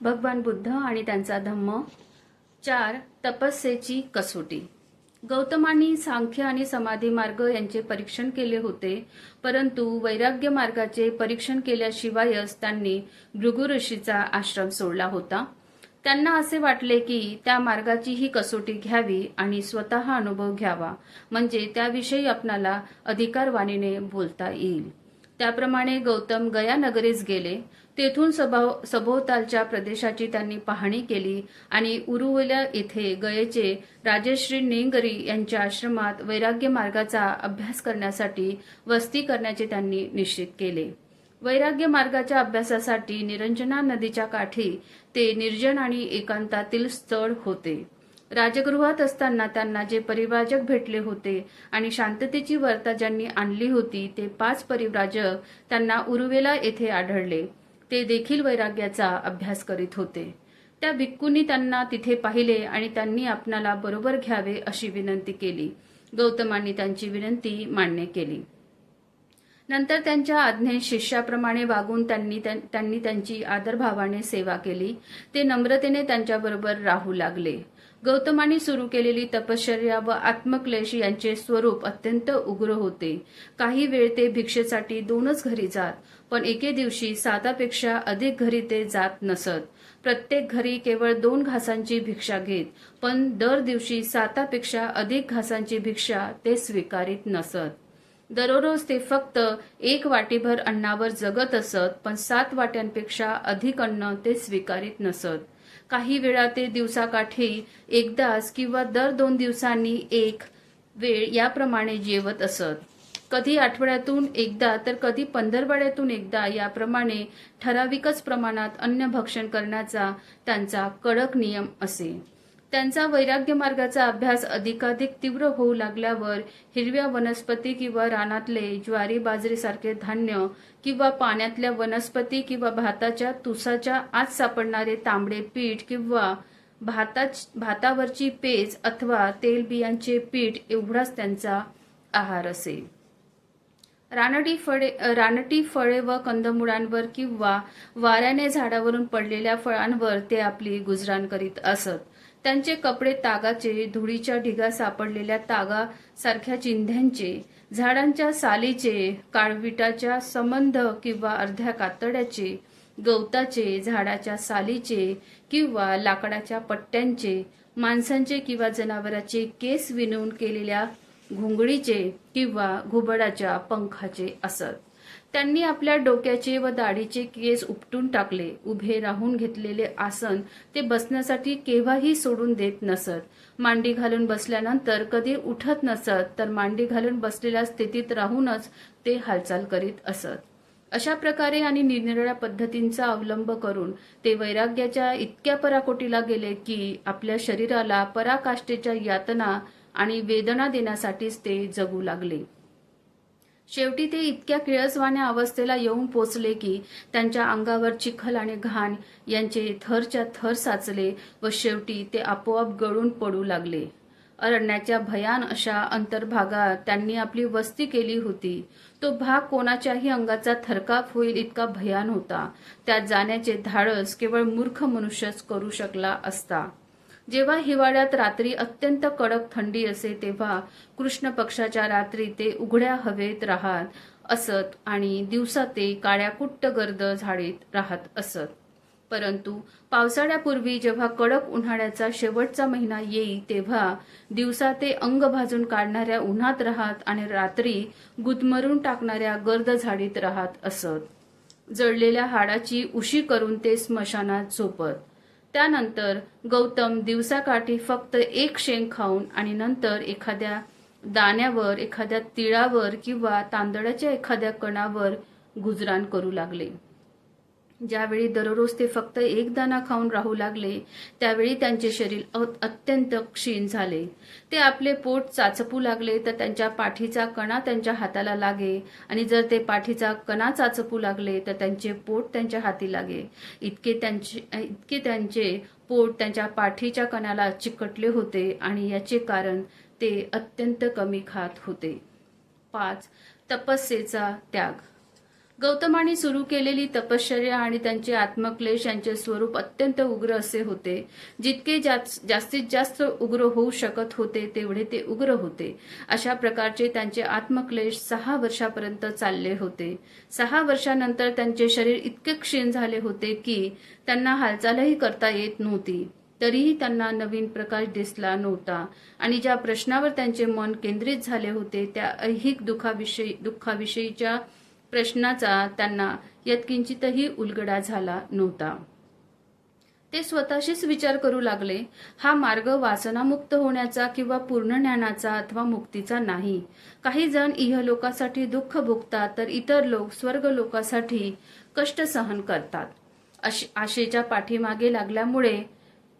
भगवान बुद्ध आणि त्यांचा धम्म. चार तपस्येची कसोटी. गौतमांनी सांख्य आणि समाधी मार्ग यांचे परीक्षण केले होते परंतु वैराग्य मार्गाचे परीक्षण केल्याशिवायच त्यांनी भृगु ऋषीचा आश्रम सोडला होता. त्यांना असे वाटले की त्या मार्गाची ही कसोटी घ्यावी आणि स्वतः अनुभव घ्यावा म्हणजे त्याविषयी आपणाला अधिकारवाणीने बोलता येईल. त्याप्रमाणे गौतम गया नगरीस गेले. तेथून सभो सभोवतालच्या प्रदेशाची त्यांनी पाहणी केली आणि उरुवल्या येथे गयेचे राजश्री नेंगरी यांच्या आश्रमात वैराग्य मार्गाचा अभ्यास करण्यासाठी वस्ती करण्याचे त्यांनी निश्चित केले. वैराग्य मार्गाच्या अभ्यासासाठी निरंजना नदीच्या काठी ते निर्जन आणि एकांतातील स्थळ होते. राजगृहात असताना त्यांना जे परिव्राजक भेटले होते आणि शांततेची वार्ता ज्यांनी आणली होती ते पाच परिव्राजक त्यांना उरुवेला येथे आढळले. ते देखील वैराग्याचा अभ्यास करीत होते. त्या भिक्कूंनी त्यांना तिथे पाहिले आणि त्यांनी आपणाला बरोबर घ्यावे अशी विनंती केली. गौतमांनी त्यांची विनंती मान्य केली. नंतर त्यांच्या आज्ञे शिष्याप्रमाणे वागून त्यांनी त्यां- त्यांनी त्यांची आदरभावाने सेवा केली. ते नम्रतेने त्यांच्याबरोबर राहू लागले. गौतमांनी सुरू केलेली तपश्चर्या व आत्मक्लेश यांचे स्वरूप अत्यंत उग्र होते. काही वेळ ते भिक्षेसाठी दोनच घरी जात पण एके दिवशी सातापेक्षा अधिक घरी ते जात नसत. प्रत्येक घरी केवळ दोन घासांची भिक्षा घेत पण दर दिवशी सातापेक्षा अधिक घासांची भिक्षा ते स्वीकारित नसत. दररोज ते फक्त एक वाटीभर अन्नावर जगत असत पण सात वाट्यांपेक्षा अधिक अन्न ते स्वीकारित नसत. काही वेळा ते दिवसाकाठी एकदाच किंवा दर दोन दिवसांनी एक वेळ याप्रमाणे जेवत असत. कधी आठवड्यातून एकदा तर कधी पंधरवड्यातून एकदा याप्रमाणे ठराविकच प्रमाणात अन्न भक्षण करण्याचा त्यांचा कडक नियम असे. त्यांचा वैराग्य मार्गाचा अभ्यास अधिकाधिक तीव्र होऊ लागल्यावर हिरव्या वनस्पती किंवा रानातले ज्वारी बाजरीसारखे धान्य किंवा पाण्यातल्या वनस्पती किंवा भाताच्या तुसाच्या आत सापडणारे तांबडे पीठ किंवा भाता भातावरची पेज अथवा तेलबियांचे पीठ एवढाच त्यांचा आहार असेल. रानटी फळे रानटी फळे व कंदमुळांवर किंवा वाऱ्याने झाडावरून पडलेल्या फळांवर ते आपली गुजराण करीत असत. त्यांचे कपडे तागाचे धुळीच्या ढिगा सापडलेल्या तागा सारख्या चिंध्यांचे झाडांच्या सालीचे काळविटाच्या संबंध किंवा अर्ध्या कातड्याचे गवताचे झाडाच्या सालीचे किंवा लाकडाच्या पट्ट्यांचे माणसांचे किंवा जनावराचे केस विणून केलेल्या घुंगडीचे किंवा घुबडाच्या पंखाचे असत. त्यांनी आपल्या डोक्याचे व दाढीचे केस उपटून टाकले. उभे राहून घेतलेले आसन ते बसण्यासाठी केव्हाही सोडून देत नसत. मांडी घालून बसल्यानंतर कधी उठत नसत तर मांडी घालून बसलेल्या स्थितीत राहूनच ते हालचाल करीत असत. अशा प्रकारे आणि निरनिराळ्या पद्धतींचा अवलंब करून ते वैराग्याच्या इतक्या पराकोटीला गेले की आपल्या शरीराला पराकाष्ठेच्या यातना आणि वेदना देण्यासाठीच ते जगू लागले. शेवटी ते इतक्या किळसवाण्या अवस्थेला येऊन पोचले की त्यांच्या अंगावर चिखल आणि घाण यांचे थरच्या थर साचले व शेवटी ते आपोआप गळून पडू लागले. अरण्याच्या भयान अशा अंतर्भागात त्यांनी आपली वस्ती केली होती. तो भाग कोणाच्याही अंगाचा थरकाप होईल इतका भयान होता. त्यात जाण्याचे धाडस केवळ मूर्ख मनुष्यच करू शकला असता. जेव्हा हिवाळ्यात रात्री अत्यंत कडक थंडी असे तेव्हा कृष्ण पक्षाच्या रात्री ते उघड्या हवेत राहत असत आणि दिवसा ते काळ्याकुट्ट गर्द झाडीत राहत असत. परंतु पावसाळ्यापूर्वी जेव्हा कडक उन्हाळ्याचा शेवटचा महिना येई तेव्हा दिवसा ते अंग भाजून काढणाऱ्या उन्हात राहत आणि रात्री गुदमरून टाकणाऱ्या गर्द झाडीत राहत असत. जळलेल्या हाडाची उशी करून ते स्मशानात झोपत. त्यानंतर गौतम दिवसाकाठी फक्त एक शेंग खाऊन आणि नंतर एखाद्या दाण्यावर एखाद्या तिळावर किंवा तांदळाच्या एखाद्या कणावर गुजराण करू लागले. ज्यावेळी दररोज ते फक्त एक दाना खाऊन राहू लागले त्यावेळी त्यांचे शरीर अ- अत्यंत क्षीण झाले. ते आपले पोट चाचपू लागले तर त्यांच्या पाठीचा कणा त्यांच्या हाताला लागे आणि जर ते पाठीचा कणा चाचपू लागले तर त्यांचे पोट त्यांच्या हाती लागे. इतके त्यांचे इतके त्यांचे पोट त्यांच्या पाठीच्या कणाला चिकटले होते आणि याचे कारण ते अत्यंत कमी खात होते. पाच तपस्येचा त्याग. गौतमाने सुरू केलेली तपश्चर्या आणि त्यांचे आत्मक्लेश यांचे स्वरूप अत्यंत उग्र असे होते. जितके जास्तीत जास्त उग्र होऊ शकत होते तेवढे ते उग्र होते. अशा प्रकारचे त्यांचे आत्मक्लेश सहा वर्षापर्यंत चालले होते. सहा वर्षानंतर त्यांचे शरीर इतके क्षीण झाले होते की त्यांना हालचालही करता येत नव्हती. तरीही त्यांना नवीन प्रकाश दिसला नव्हता. आणि ज्या प्रश्नावर त्यांचे मन केंद्रित झाले होते त्या ऐहिक दुःखाविषयी दुःखाविषयीच्या प्रश्नाचा त्यांना यत्किंचितही उलगडा झाला नव्हता. ते स्वतःशीच विचार करू लागले. हा मार्ग वासनामुक्त होण्याचा किंवा पूर्ण ज्ञानाचा अथवा मुक्तीचा नाही. काही जण इहलोकासाठी दुःख भोगतात तर इतर लोक स्वर्ग लोकासाठी कष्ट सहन करतात. अश- आशेच्या पाठीमागे लागल्यामुळे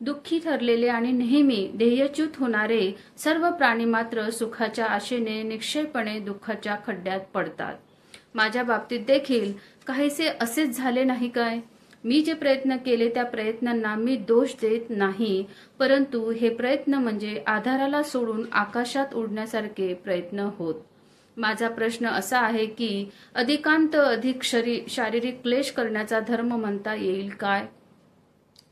दुःखी ठरलेले आणि नेहमी ध्येयच्युत होणारे सर्व प्राणी मात्र सुखाच्या आशेने निक्षयपणे दुःखाच्या खड्ड्यात पडतात. माझ्या बाबतीत देखील काहीसे असेच झाले नाही काय? मी जे प्रयत्न केले त्या प्रयत्नांना मी दोष देत नाही. परंतु हे प्रयत्न म्हणजे आधाराला सोडून आकाशात उडण्यासारखे प्रयत्न होत. माझा प्रश्न असा आहे की अधिकांत अधिक शरी शारीरिक क्लेश करण्याचा धर्म म्हणता येईल काय?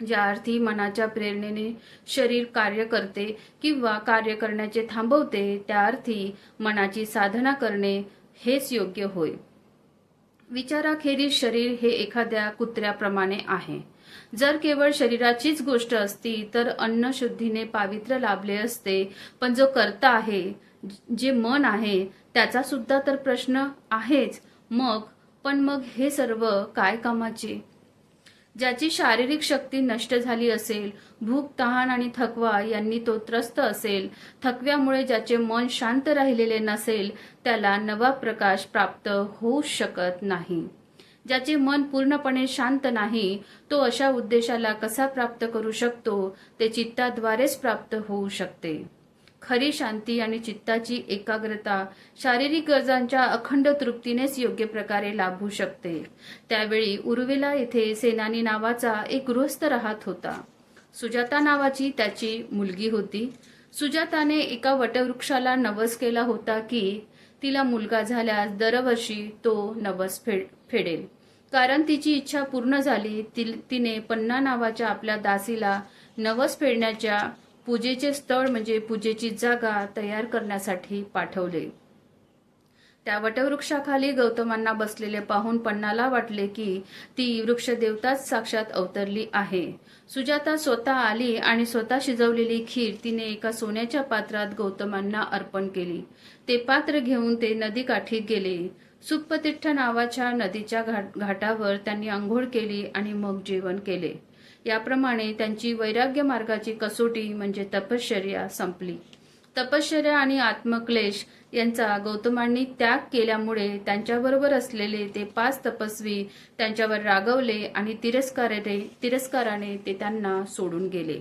ज्या अर्थी मनाच्या प्रेरणेने शरीर कार्य करते किंवा कार्य करण्याचे थांबवते त्या अर्थी मनाची साधना करणे हेच योग्य होय. विचाराखेरीज शरीर हे एखाद्या कुत्र्याप्रमाणे आहे. जर केवळ शरीराचीच गोष्ट असती तर अन्न शुद्धीने पावित्र्य लाभले असते. पण जो करता आहे जे मन आहे त्याचा सुद्धा तर प्रश्न आहेच. मग? पण मग हे सर्व काय कामाचे? ज्याची शारीरिक शक्ती नष्ट झाली असेल भूक तहान आणि थकवा यांनी तो त्रस्त असेल थकव्यामुळे ज्याचे मन शांत राहिलेले नसेल त्याला नवा प्रकाश प्राप्त होऊ शकत नाही. ज्याचे मन पूर्णपणे शांत नाही तो अशा उद्देशाला कसा प्राप्त करू शकतो ते चित्ताद्वारेच प्राप्त होऊ शकते. खरी शांती आणि चित्ताची एकाग्रता शारीरिक गरजांच्या अखंड तृप्तीनेच योग्य प्रकारे लाभू शकते. त्यावेळी उर्वेला येथे सेनानी नावाचा एक गृहस्थ राहत होता. सुजाता नावाची त्याची मुलगी होती. सुजाताने एका वटवृक्षाला नवस केला होता की तिला मुलगा झाल्यास दरवर्षी तो नवस फेड फेडेल. कारण तिची इच्छा पूर्ण झाली ति- तिने पन्ना नावाच्या आपल्या दासीला नवस फेडण्याच्या पूजेचे स्थळ म्हणजे पूजेची जागा तयार करण्यासाठी पाठवले. त्या वटवृक्षाखाली गौतमांना बसलेले पाहून पन्नाला वाटले की ती वृक्षदेवताच साक्षात अवतरली आहे. सुजाता स्वतः आली आणि स्वतः शिजवलेली खीर तिने एका सोन्याच्या पात्रात गौतमांना अर्पण केली. ते पात्र घेऊन ते नदीकाठी गेले. सुप्पतिठ्ठ नावाच्या नदीच्या घाट घाटावर त्यांनी आंघोळ केली आणि मग जेवण केले. याप्रमाणे त्यांची वैराग्य मार्गाची कसोटी म्हणजे तपश्चर्या संपली. तपश्चर्या आणि आत्मक्लेश यांचा गौतमांनी त्याग केल्यामुळे त्यांच्याबरोबर असलेले ते पाच तपस्वी त्यांच्यावर रागवले आणि तिरस्काराने तिरस्काराने ते त्यांना सोडून गेले.